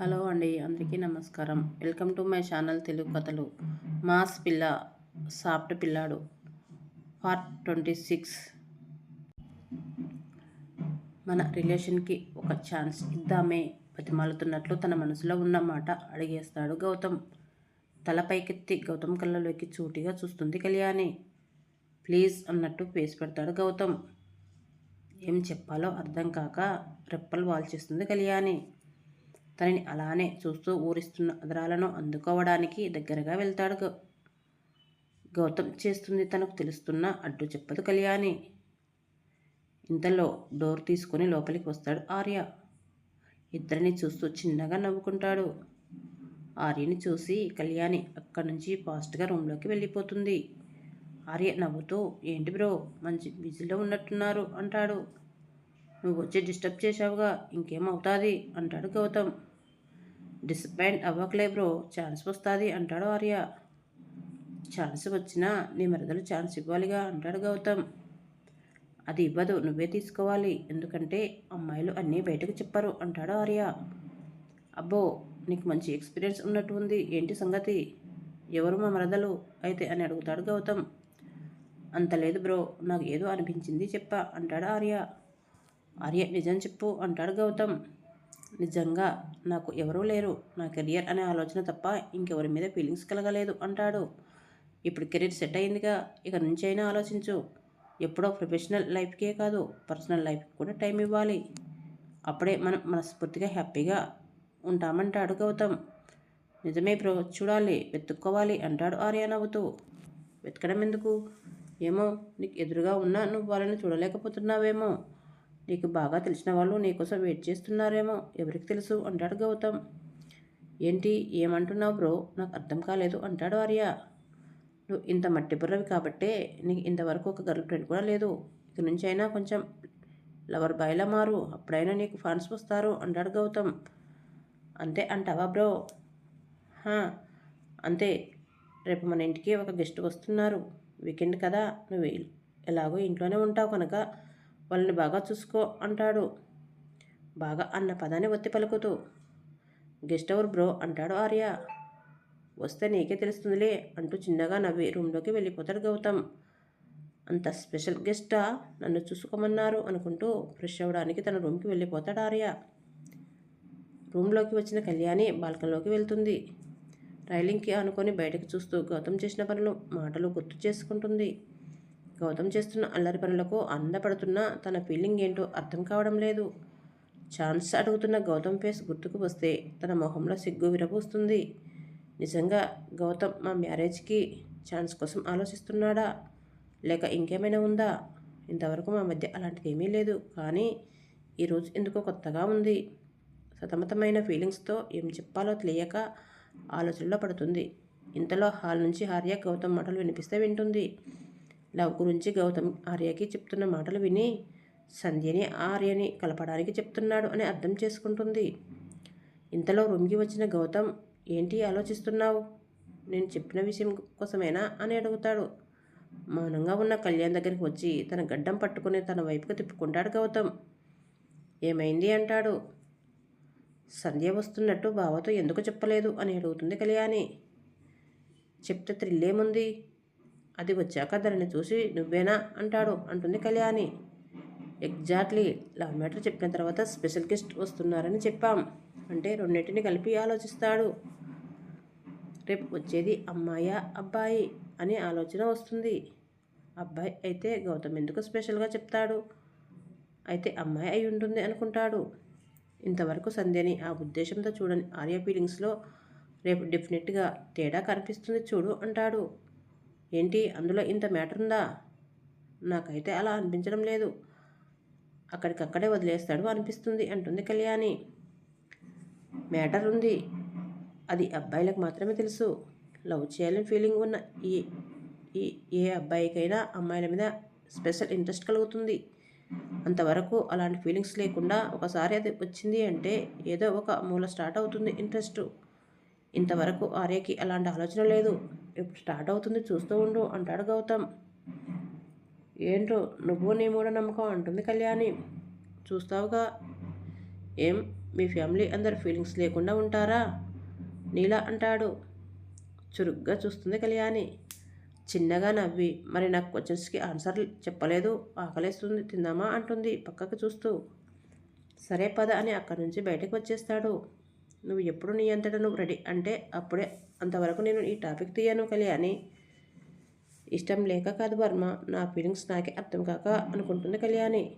Hello అండి అందరికీ నమస్కారం. Welcome to my channel Telugu కథలు. మాస్ పిల్ల సాఫ్ట్ పిల్లాడు. Part twenty six. మన రిలేషన్కి ఒక ఛాన్స్ ఇద్దామే. బతిమాలుతున్నట్లు తన మనసులో ఉన్న మాట అడిగేస్తాడు గౌతమ్. తల పైకెత్తి గౌతమ్ కళ్ళలోకి చూటిగా చూస్తుంది కళ్యాణి. ప్లీజ్ అన్నట్టు పేసి పెడతాడు గౌతమ్. ఏం చెప్పాలో అర్థం కాక రెప్పలు వాల్చేస్తుంది కళ్యాణి. తనని అలానే చూస్తూ ఊరిస్తున్న అదరాలను అందుకోవడానికి దగ్గరగా వెళ్తాడు గౌతమ్ చేస్తుంది తనకు తెలుస్తున్న అడ్డు చెప్పదు కళ్యాణి. ఇంతలో డోర్ తీసుకొని లోపలికి వస్తాడు ఆర్య. ఇద్దరిని చూస్తూ చిన్నగా నవ్వుకుంటాడు. ఆర్యని చూసి కళ్యాణి అక్కడి నుంచి ఫాస్ట్గా రూమ్లోకి వెళ్ళిపోతుంది. ఆర్య నవ్వుతూ ఏంటి బ్రో మంచి బిజీలో ఉన్నట్టున్నారు అంటాడు. నువ్వు వచ్చి డిస్టర్బ్ చేశావుగా ఇంకేమవుతుంది అంటాడు గౌతమ్. డిసప్పాయింట్ అవ్వకలే బ్రో. ఛాన్స్ వస్తుంది అంటాడు ఆర్య. ఛాన్స్ వచ్చినా నీ మరదలు ఛాన్స్ ఇవ్వాలిగా అంటాడు గౌతమ్. అది ఇవ్వదు నువ్వే తీసుకోవాలి. ఎందుకంటే అమ్మాయిలు అన్నీ బయటకు చెప్పరు అంటాడు ఆర్య. అబ్బో నీకు మంచి ఎక్స్పీరియన్స్ ఉన్నట్టు ఉంది. ఏంటి సంగతి? ఎవరు మా మరదలు? అయితే అని అడుగుతాడు గౌతమ్. అంత లేదు బ్రో నాకు ఏదో అనిపించింది చెప్పా అంటాడు ఆర్య. ఆర్య నిజం చెప్పు అంటాడు గౌతమ్. నిజంగా నాకు ఎవరూ లేరు. నా కెరియర్ అనే ఆలోచన తప్ప ఇంకెవరి మీద ఫీలింగ్స్ కలగలేదు అంటాడు. ఇప్పుడు కెరీర్ సెట్ అయిందిగా. ఇక నుంచి అయినా ఆలోచించు. ఎప్పుడో ప్రొఫెషనల్ లైఫ్కే కాదు పర్సనల్ లైఫ్కి కూడా టైం ఇవ్వాలి. అప్పుడే మనం మనస్ఫూర్తిగా హ్యాపీగా ఉంటామంటాడు గౌతమ్. నిజమే ప్రో చూడాలి వెతుక్కోవాలి అంటాడు ఆర్య నవ్వుతూ. వెతకడం ఎందుకు ఏమో నీకు ఎదురుగా ఉన్నా నువ్వు వాళ్ళని చూడలేకపోతున్నావేమో. నీకు బాగా తెలిసిన వాళ్ళు నీకోసం వెయిట్ చేస్తున్నారేమో. ఎవరికి తెలుసు? అంటాడు గౌతమ్. ఏంటి? ఏమంటున్నావు బ్రో? నాకు అర్థం కాలేదు అంటాడు ఆర్య. నువ్వు ఇంత మట్టి బుర్రవి కాబట్టే నీకు ఇంతవరకు ఒక గర్ల్ ఫ్రెండ్ కూడా లేదు. ఇక నుంచి అయినా కొంచెం లవర్ బాయ్లా మారు. అప్పుడైనా నీకు ఫ్యాన్స్ వస్తారు అంటాడు గౌతమ్. అంతే అంటావా బ్రో? అంతే. రేపు మన ఇంటికి ఒక గెస్ట్ వస్తున్నారు. వీకెండ్ కదా. నువ్వు ఎలాగో ఇంట్లోనే ఉంటావు కనుక. వాళ్ళని బాగా చూసుకో అంటాడు. బాగా అన్న పదాన్ని ఒత్తి పలుకుతూ గెస్ట్ అవర్ బ్రో అంటాడు ఆర్య. వస్తే నీకే తెలుస్తుందిలే అంటూ చిన్నగా నవ్వి రూమ్లోకి వెళ్ళిపోతాడు గౌతమ్. అంత స్పెషల్ గెస్టా? నన్ను చూసుకోమన్నారు అనుకుంటూ ఫ్రెష్ అవ్వడానికి తన రూమ్కి వెళ్ళిపోతాడు ఆర్య. రూమ్లోకి వచ్చిన కళ్యాణి బాల్కన్లోకి వెళ్తుంది. రైలింగ్కి అనుకొని బయటకు చూస్తూ గౌతమ్ చేసిన పనులు మాటలు గుర్తు చేసుకుంటుంది. గౌతమ్ చేస్తున్న అల్లరి పనులకు అందపడుతున్న తన ఫీలింగ్ ఏంటో అర్థం కావడం లేదు. ఛాన్స్ అడుగుతున్న గౌతమ్ ఫేస్ గుర్తుకు వస్తే తన మొహంలో సిగ్గు విరబూస్తుంది. నిజంగా గౌతమ్ మా మ్యారేజ్కి ఛాన్స్ కోసం ఆలోచిస్తున్నాడా? లేక ఇంకేమైనా ఉందా? ఇంతవరకు మా మధ్య అలాంటిది ఏమీ లేదు. కానీ ఈరోజు ఎందుకో కొత్తగా ఉంది. సతమతమైన ఫీలింగ్స్తో ఏం చెప్పాలో తెలియక ఆలోచనలో పడుతుంది. ఇంతలో హాల్ నుంచి హార్య గౌతమ్ మాటలు వినిపిస్తే వింటుంది. లవ్ గురించి గౌతమ్ ఆర్యకి చెప్తున్న మాటలు విని సంధ్యని ఆర్యని కలపడానికి చెప్తున్నాడు అని అర్థం చేసుకుంటుంది. ఇంతలో రూమ్కి వచ్చిన గౌతమ్ ఏంటి ఆలోచిస్తున్నావు? నేను చెప్పిన విషయం కోసమేనా? అని అడుగుతాడు. మౌనంగా ఉన్న కళ్యాణ్ దగ్గరికి వచ్చి తన గడ్డం పట్టుకుని తన వైపుకు తిప్పుకుంటాడు గౌతమ్. ఏమైంది? అంటాడు. సంధ్య వస్తున్నట్టు బావతో ఎందుకు చెప్పలేదు అని అడుగుతుంది కళ్యాణి. చెప్తే త్రిల్లేముంది? అది వచ్చాక దానిని చూసి నువ్వేనా అంటాడు అంటుంది కళ్యాణి. ఎగ్జాక్ట్లీ లవ్ మ్యాటర్ చెప్పిన తర్వాత స్పెషల్ గెస్ట్ వస్తున్నారని చెప్పాం. అంటే రెండింటిని కలిపి ఆలోచిస్తాడు. రేపు వచ్చేది అమ్మాయా అబ్బాయి అనే ఆలోచన వస్తుంది. అబ్బాయి అయితే గౌతమ్ ఎందుకు స్పెషల్గా చెప్తాడు? అయితే అమ్మాయి అయి ఉంటుంది అనుకుంటాడు. ఇంతవరకు సంధ్యని ఆ ఉద్దేశంతో చూడని ఆర్య ఫీలింగ్స్లో రేపు డెఫినెట్గా తేడా కనిపిస్తుంది చూడు అంటాడు. ఏంటి అందులో ఇంత మ్యాటర్ ఉందా నాకైతే అలా అనిపించడం లేదు. అక్కడికక్కడే వదిలేస్తాడు అనిపిస్తుంది అంటుంది కళ్యాణి. మ్యాటర్ ఉంది అది అబ్బాయిలకు మాత్రమే తెలుసు. లవ్ చేయాలని ఫీలింగ్ ఉన్న ఈ ఈ ఏ అబ్బాయికైనా అమ్మాయిల మీద స్పెషల్ ఇంట్రెస్ట్ కలుగుతుంది. అంతవరకు అలాంటి ఫీలింగ్స్ లేకుండా ఒకసారి అది వచ్చింది అంటే ఏదో ఒక మూల స్టార్ట్ అవుతుంది ఇంట్రెస్ట్. ఇంతవరకు ఆర్యకి అలాంటి ఆలోచన లేదు. ఇప్పుడు స్టార్ట్ అవుతుంది చూస్తూ ఉండు అంటాడు గౌతమ్. ఏంటో నువ్వు నీ మూఢనమ్మకం అంటుంది కళ్యాణి. చూస్తావుగా. ఏం? మీ ఫ్యామిలీ అందరు ఫీలింగ్స్ లేకుండా ఉంటారా? నీలా అంటాడు. చురుగ్గా చూస్తుంది కళ్యాణి. చిన్నగా నవ్వి మరి నాకు క్వశ్చన్స్కి ఆన్సర్ చెప్పలేదు. ఆకలేస్తుంది తిందామా అంటుంది పక్కకు చూస్తూ. సరే పద అని అక్కడి నుంచి బయటకు వచ్చేస్తాడు. నువ్వు ఎప్పుడు నీ అంతటా నువ్వు రెడీ అంటే అప్పుడే అంతవరకు నేను ఈ టాపిక్ తీయను కళ్యాణి. ఇష్టం లేక కాదు వర్మ నా ఫీలింగ్స్ నాకే అర్థం కాక అనుకుంటుంది కళ్యాణి.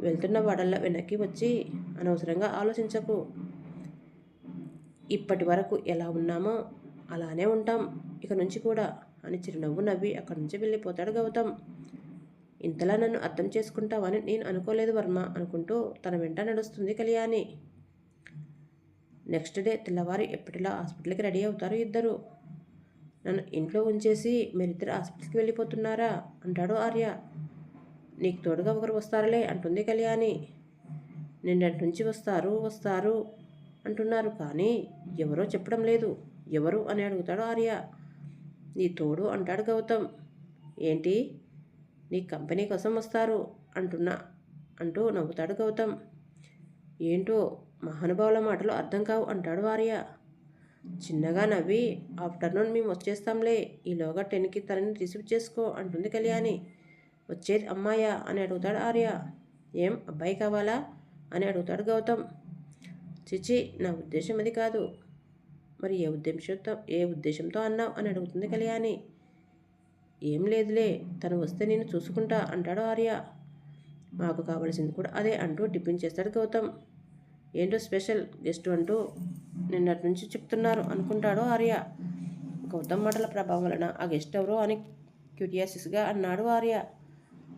వెళ్తున్న వాడల్లా వెనక్కి వచ్చి అనవసరంగా ఆలోచించకు. ఇప్పటి వరకు ఎలా ఉన్నామో అలానే ఉంటాం ఇక నుంచి కూడా అని చిరునవ్వు నవ్వి అక్కడి నుంచి వెళ్ళిపోతాడు గౌతమ్. ఇంతలా నన్ను అర్థం చేసుకుంటావని నేను అనుకోలేదు వర్మ అనుకుంటూ తన వెంట నడుస్తుంది కళ్యాణి. నెక్స్ట్ డే తెల్లవారు ఎప్పటిలా హాస్పిటల్కి రెడీ అవుతారు ఇద్దరు? నన్ను ఇంట్లో ఉంచేసి మీరిద్దరు హాస్పిటల్కి వెళ్ళిపోతున్నారా? అంటాడు ఆర్య. నీకు తోడుగా ఒకరు వస్తారులే అంటుంది కళ్యాణి. నిన్నటి నుంచి వస్తారు వస్తారు అంటున్నారు కానీ ఎవరో చెప్పడం లేదు. ఎవరు అని అడుగుతాడు ఆర్య. నీ తోడు అంటాడు గౌతమ్. ఏంటి? నీ కంపెనీ కోసం వస్తారు అంటున్నా అంటూ నవ్వుతాడు గౌతమ్. ఏంటో మహానుభావుల మాటలు అర్థం కావు అంటాడు ఆర్య చిన్నగా నవ్వి ఆఫ్టర్నూన్ మేము వచ్చేస్తాంలే ఈలోగా టెన్కి తనని రిసీవ్ చేసుకో అంటుంది కళ్యాణి. వచ్చేది అమ్మాయా అని అడుగుతాడు ఆర్య. ఏం అబ్బాయి కావాలా అని అడుగుతాడు గౌతమ్. చిచి నా ఉద్దేశం అది కాదు. మరి ఏ ఉద్దేశంతో ఏ ఉద్దేశంతో అన్నావు అని అడుగుతుంది కళ్యాణి. ఏం లేదులే తను వస్తే నేను చూసుకుంటా అంటాడు ఆర్య. మాకు కావలసింది కూడా అదే అంటూ టిఫిన్ చేస్తాడు గౌతమ్. ఏంటో స్పెషల్ గెస్ట్ అంటూ నిన్నటి నుంచి చెప్తున్నారు అనుకుంటాడు ఆర్య. గౌతమ్ మాటల ప్రభావం వలన ఆ గెస్ట్ ఎవరో అని క్యూరియాసిస్గా అన్నాడు ఆర్య.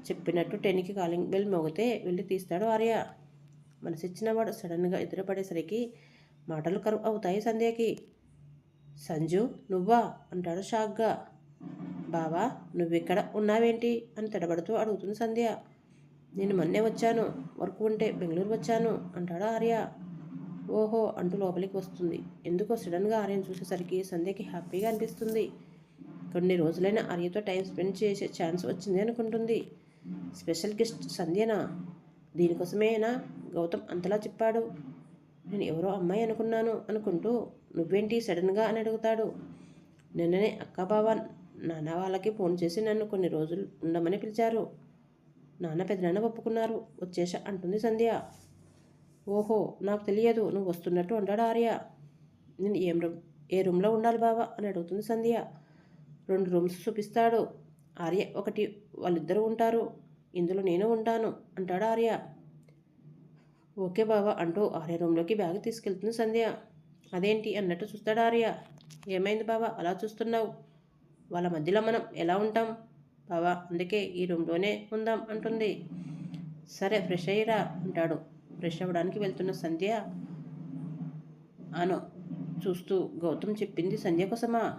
చెప్పినట్టు టెన్కి కాలింగ్ బెల్ మోగితే వెళ్ళి తీస్తాడు ఆర్య. మనసిచ్చినవాడు సడన్గా ఎదురుపడేసరికి మాటలు కరువు అవుతాయి సంధ్యకి. సంజు నువ్వా? అంటాడు షాక్గా. బావా నువ్వెక్కడ ఉన్నావేంటి? అని తడబడుతూ అడుగుతుంది సంధ్య. నేను మొన్నే వచ్చాను వర్క్ ఉంటే బెంగళూరు వచ్చాను అంటాడు ఆర్య. ఓహో అంటూ లోపలికి వస్తుంది. ఎందుకో సడన్గా ఆర్యను చూసేసరికి సంధ్యకి హ్యాపీగా అనిపిస్తుంది. కొన్ని రోజులైన ఆర్యతో టైం స్పెండ్ చేసే ఛాన్స్ వచ్చింది అనుకుంటుంది. స్పెషల్ గెస్ట్ సంధ్యనా? దీనికోసమేనా? గౌతమ్ అంతలా చెప్పాడు. నేను ఎవరో అమ్మాయి అనుకున్నాను అనుకుంటూ నువ్వేంటి సడన్గా అని అడుగుతాడు. నిన్ననే అక్క బావ నాన్న వాళ్ళకి ఫోన్ చేసి నన్ను కొన్ని రోజులు ఉండమని పిలిచారు. నాన్న పెద్దనాన్న ఒప్పుకున్నారు. వచ్చేసా అంటుంది సంధ్య. ఓహో నాకు తెలియదు. నువ్వు వస్తున్నట్టు అంటాడు ఆర్య. నేను ఏం రూమ్ ఏ రూమ్లో ఉండాలి బావా? అని అడుగుతుంది సంధ్య. రెండు రూమ్స్ చూపిస్తాడు. ఆర్య ఒకటి వాళ్ళిద్దరూ ఉంటారు. ఇందులో నేను ఉంటాను అంటాడు ఆర్య. ఓకే బావా అంటూ ఆర్య రూమ్లోకి బ్యాగ్ తీసుకెళ్తుంది సంధ్య. అదేంటి అన్నట్టు చూస్తాడు ఆర్య. ఏమైంది బావా? అలా చూస్తున్నావు. వాళ్ళ మధ్యలో మనం ఎలా ఉంటాం? బావా అందుకే ఈ రూమ్లోనే ఉందాం అంటుంది. సరే ఫ్రెష్ అయ్యిరా అంటాడు. ఫ్రెష్ అవ్వడానికి వెళ్తున్న సంధ్య అను చూస్తూ గౌతమ్ చెప్పింది సంధ్య కోసమా?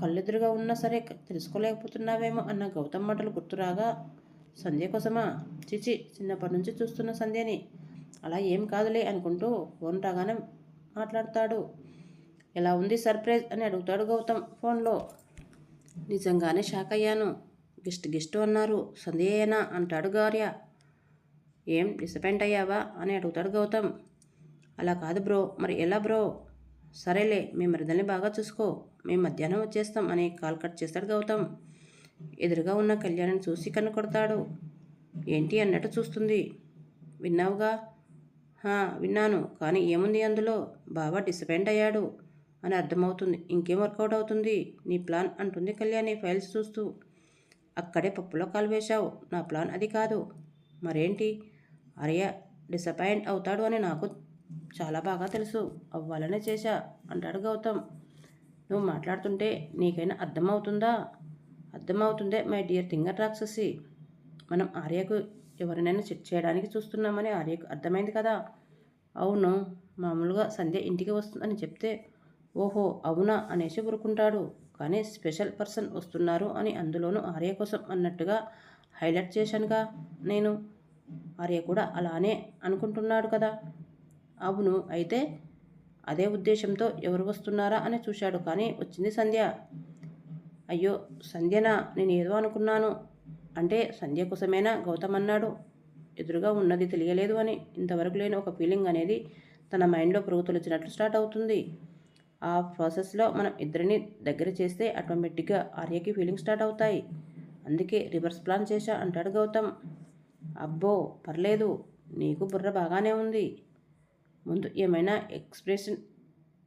కళ్ళెదురుగా ఉన్నా సరే తెలుసుకోలేకపోతున్నావేమో అన్న గౌతమ్ మాటలు గుర్తురాగా సంధ్య కోసమా? చిచి చిన్నప్పటి నుంచి చూస్తున్న సంధ్యని. అలా ఏం కాదులే అనుకుంటూ ఫోన్ రాగానే మాట్లాడతాడు. ఎలా ఉంది సర్ప్రైజ్ అని అడుగుతాడు గౌతమ్ ఫోన్లో. నిజంగానే షాక్ అయ్యాను గిస్ట్ గిస్ట్ అన్నారు. సందేయేనా అంటాడు గౌర్య. ఏం డిసపాయింట్ అయ్యావా? అని అడుగుతాడు గౌతమ్. అలా కాదు బ్రో. మరి ఎలా బ్రో? సరేలే మీ మరిదల్ని బాగా చూసుకో. మేము మధ్యాహ్నం వచ్చేస్తాం అని కాల్ కట్ చేస్తాడు గౌతమ్. ఎదురుగా ఉన్న కళ్యాణ్ని చూసి కన్ను కొడతాడు. ఏంటి అన్నట్టు చూస్తుంది. విన్నావుగా? విన్నాను. కానీ ఏముంది అందులో? బాగా డిసపాయింట్ అయ్యాడు. అని అర్థమవుతుంది. ఇంకేం వర్కౌట్ అవుతుంది? నీ ప్లాన్ అంటుంది కళ్యాణి ఫైల్స్ చూస్తూ. అక్కడే పప్పులో కాలువేశావు నా ప్లాన్ అది కాదు. మరేంటి? అరయ్య డిసప్పాయింట్ అవుతాడు అని నాకు చాలా బాగా తెలుసు. అవ్వాలనే చేశా అంటాడు గౌతమ్. నువ్వు మాట్లాడుతుంటే నీకైనా అర్థమవుతుందా? అర్థమవుతుందే మై డియర్ థింగర్ రాక్షసి. మనం ఆర్యకు ఎవరినైనా చెక్ చేయడానికి చూస్తున్నామని ఆర్యకు అర్థమైంది కదా. అవును మామూలుగా సంధ్య ఇంటికి వస్తుందని చెప్తే ఓహో అవునా అనేసి ఊరుకుంటాడు. కానీ స్పెషల్ పర్సన్ వస్తున్నారు అని అందులోనూ ఆర్య కోసం అన్నట్టుగా హైలైట్ చేశానుగా నేను. ఆర్య కూడా అలానే అనుకుంటున్నాడు కదా. అవును అయితే అదే ఉద్దేశంతో ఎవరు వస్తున్నారా అని చూశాడు కానీ వచ్చింది సంధ్య. అయ్యో సంధ్యనా? నేను ఏదో అనుకున్నాను. అంటే సంధ్య కోసమేనా గౌతమ్ అన్నాడు. ఎదురుగా ఉన్నది తెలియలేదు అని ఇంతవరకు లేని ఒక ఫీలింగ్ అనేది తన మైండ్లో పురుగుతొలిచినట్లు స్టార్ట్ అవుతుంది. ఆ ప్రాసెస్లో మనం ఇద్దరిని దగ్గర చేస్తే ఆటోమేటిక్గా ఆర్యకి ఫీలింగ్ స్టార్ట్ అవుతాయి. అందుకే రివర్స్ ప్లాన్ చేశా అంటాడు గౌతమ్. అబ్బో పర్లేదు నీకు బుర్ర బాగానే ఉంది. ముందు ఏమైనా ఎక్స్ప్రెషన్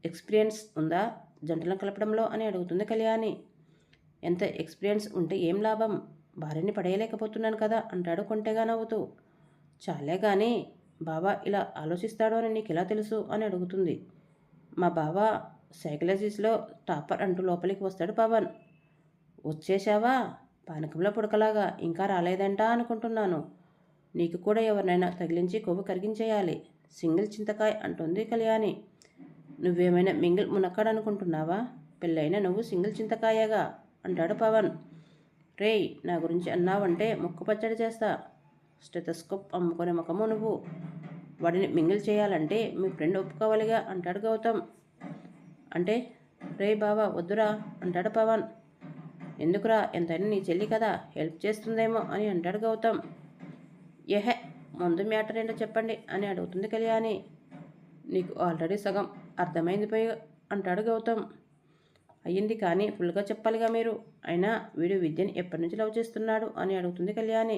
ఎక్స్పీరియన్స్ ఉందా? జంటలను కలపడంలో అని అడుగుతుంది కళ్యాణి. ఎంత ఎక్స్పీరియన్స్ ఉంటే ఏం లాభం? భార్యని పడేయలేకపోతున్నాను కదా అంటాడు కొంటెగా నవ్వుతూ. చాలే కానీ బాబా ఇలా ఆలోచిస్తాడో అని నీకు ఎలా తెలుసు? అని అడుగుతుంది. మా బావ సైకలజీస్లో టాపర్ అంటూ లోపలికి వస్తాడు పవన్. వచ్చేశావా? పానకంలో పుడకలాగా. ఇంకా రాలేదంటా అనుకుంటున్నాను. నీకు కూడా ఎవరినైనా తగిలించి కొవ్వు కరిగించేయాలి. సింగిల్ చింతకాయ అంటుంది కళ్యాణి. నువ్వేమైనా మింగిల్ మునక్కాడనుకుంటున్నావా పెళ్ళైనా నువ్వు సింగిల్ చింతకాయగా అంటాడు పవన్. రేయ్ నా గురించి అన్నావంటే ముక్కు పచ్చడి చేస్తా. స్టెథస్కోప్ అమ్ముకునే ముఖము నువ్వు. వాడిని మింగిల్ చేయాలంటే మీ ఫ్రెండ్ ఒప్పుకోవాలిగా అంటాడు గౌతమ్. అంటే రే బావా వద్దురా అంటాడు పవన్. ఎందుకురా ఎంతైనా నీ చెల్లి కదా హెల్ప్ చేస్తుందేమో అని అంటాడు గౌతమ్. ఎహే ముందు మ్యాటర్ ఏంటో చెప్పండి అని అడుగుతుంది కళ్యాణి. నీకు ఆల్రెడీ సగం అర్థమైంది పోయి అంటాడు గౌతమ్. అయ్యింది కానీ ఫుల్గా చెప్పాలిగా మీరు. అయినా వీడు విద్యని ఎప్పటి నుంచి లవ్ చేస్తున్నాడు అని అడుగుతుంది కళ్యాణి.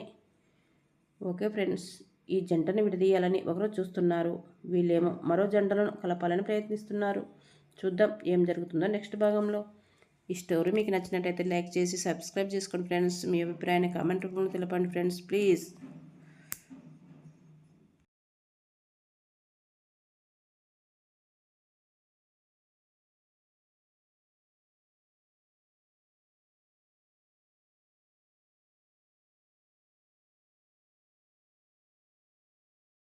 ఓకే ఫ్రెండ్స్ ఈ జంటను విడదీయాలని ఒకరు చూస్తున్నారు. వీళ్ళేమో మరో జంటలను కలపాలని ప్రయత్నిస్తున్నారు. చూద్దాం ఏం జరుగుతుందో నెక్స్ట్ భాగంలో. ఈ స్టోరీ మీకు నచ్చినట్టయితే లైక్ చేసి సబ్స్క్రైబ్ చేసుకోండి ఫ్రెండ్స్. మీ అభిప్రాయాన్ని కామెంట్ రూపంలో తెలపండి ఫ్రెండ్స్. ప్లీజ్.